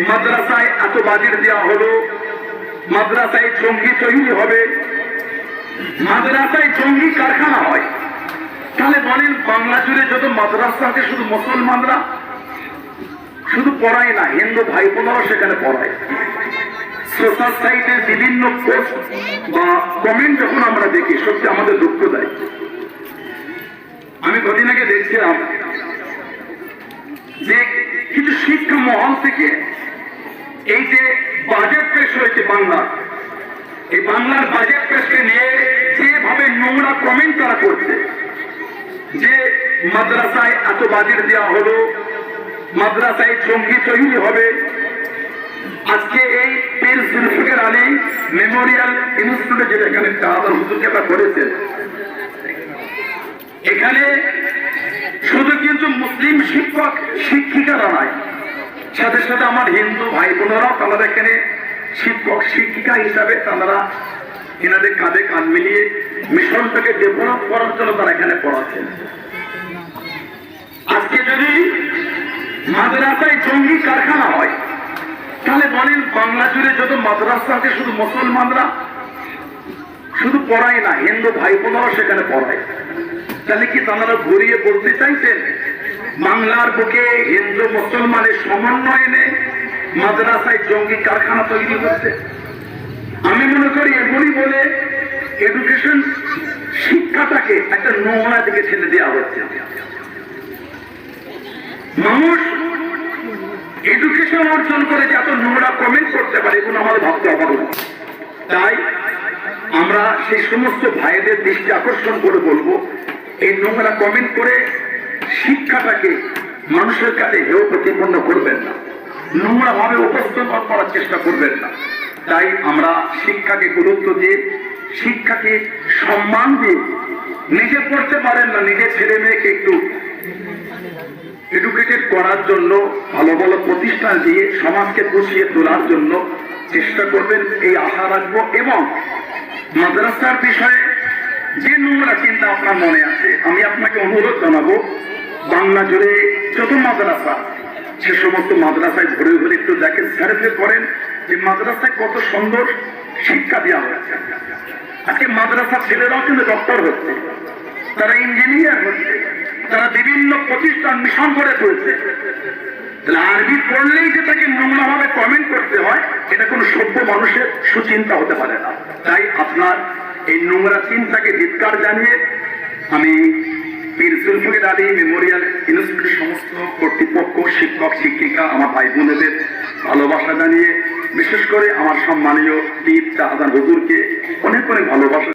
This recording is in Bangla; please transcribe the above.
মাদ্রাসায় এত বাজেট দেওয়া হলো, মাদ্রাসায় জঙ্গি তৈরি হবে, মাদ্রাসায় জঙ্গি কারখানা হয়। তাহলে বলেন, বাংলা জুড়ে যত মাদ্রাসা আছে, শুধু মুসলমানরা? শুধু পড়ায় না, হিন্দু ভাই বোনেরাও সেখানে পড়ায়। সোশ্যাল সাইটের বিভিন্ন পোস্ট বা কমেন্ট যখন আমরা দেখি, সত্যি আমাদের দুঃখ দেয়। আমি কদিন আগে দেখছিলাম যে কিছু শিক্ষা মহল থেকে এই যে বাজেট পেশ হয়েছে বাংলার এই বাংলার বাজেট পেশকে নিয়ে যেভাবে নোংরা কমেন্ট তারা করছে, যে মাদ্রাসায় এত বাজেট দেওয়া হলো, মাদ্রাসায় জঙ্গি তৈরি হবে, আজকে এই পীর জুলফিকার আলী মেমোরিয়াল ইনস্টিটিউটে যেটা এখানে করেছেন, এখানে শুধু মুসলিম শিক্ষক শিক্ষিকারা নয় সাথে সাথে আমার হিন্দু ভাই বোনেরাও তারা এখানে শিক্ষক, শিক্ষিকা হিসাবে তারা এনাদের কাঁধে কাঁধ মিলিয়ে মিশনটাকে ডেভেলপ করার জন্য তারা এখানে পড়াচ্ছেন। আজকে যদি মাদ্রাসায় জঙ্গি কারখানা হয়, তাহলে বলেন বাংলা জুড়ে যত মাদ্রাসা আছে, শুধু মুসলমানরা শুধু পড়ায় না, হিন্দু ভাই বোনেরাও সেখানে পড়ায়। তাহলে কি তারা ঘুরিয়ে বলতে চাইছেন? বাংলার বুকে হিন্দু মুসলমানের সমন্বয়নে মাদ্রাসায় জঙ্গি কারখানা তৈরি হচ্ছে আমি মনে করি এগুলি বলে এডুকেশন শিক্ষাটাকে একটা নোংরা দিকে ঠেলে দেওয়া হচ্ছে। মানুষ এডুকেশন অর্জন করে যে এত নোংরা কমেন্ট করতে পারে, এগুলো আমাদের ভাবতে অপারক তাই আমরা সেই সমস্ত ভাইদের দৃষ্টি আকর্ষণ করে বলব, এই নোংরা কমেন্ট করে শিক্ষাটাকে মানুষের কাছে হেয় প্রতিপন্ন করবেন না। নোংরা ভাবে উপস্থাপন করার চেষ্টা করবেন না। তাই আমরা শিক্ষাকে গুরুত্ব দিয়ে, শিক্ষাকে সম্মান দিয়ে নিজে পড়তে পারেন না নিজের ছেলে মেয়েকে একটু এডুকেটেড করার জন্য, ভালো ভালো প্রতিষ্ঠান দিয়ে সমাজকে পুষিয়ে তোলার জন্য চেষ্টা করবেন, এই আশা রাখব। এবং মাদ্রাসার বিষয়ে যে নোংরা চিন্তা আপনার মনে আছে, আমি আপনাকে অনুরোধ জানাব বাংলা জুড়ে যত মাদ্রাসা, সে সমস্ত মাদ্রাসায় ঘুরে ঘুরে একটু দেখেন সার্ভে করেন যে মাদ্রাসায় কত সুন্দর শিক্ষা দেওয়া হয়েছে। আজকে মাদ্রাসা ছেলেরাও কিন্তু ডক্টর হচ্ছে। তারা ইঞ্জিনিয়ার হচ্ছে। তারা বিভিন্ন প্রতিষ্ঠান মিশন করে তুলছে। তাহলে আরবি পড়লেই যে তাকে নোংরা ভাবে কমেন্ট করতে হয়, এটা কোনো সভ্য মানুষের সুচিন্তা হতে পারে না। তাই আপনার এই নোংরা চিন্তাকে ধিৎকার জানিয়ে আমি পীর জুলফিকার আলী মেমোরিয়াল ইনস্টিটিউটের সমস্ত কর্তৃপক্ষ, শিক্ষক, শিক্ষিকা, আমার ভাই বোনেদের ভালোবাসা জানিয়ে, বিশেষ করে আমার সম্মানীয় পীর শাহজান হুজুরকে অনেক অনেক ভালোবাসা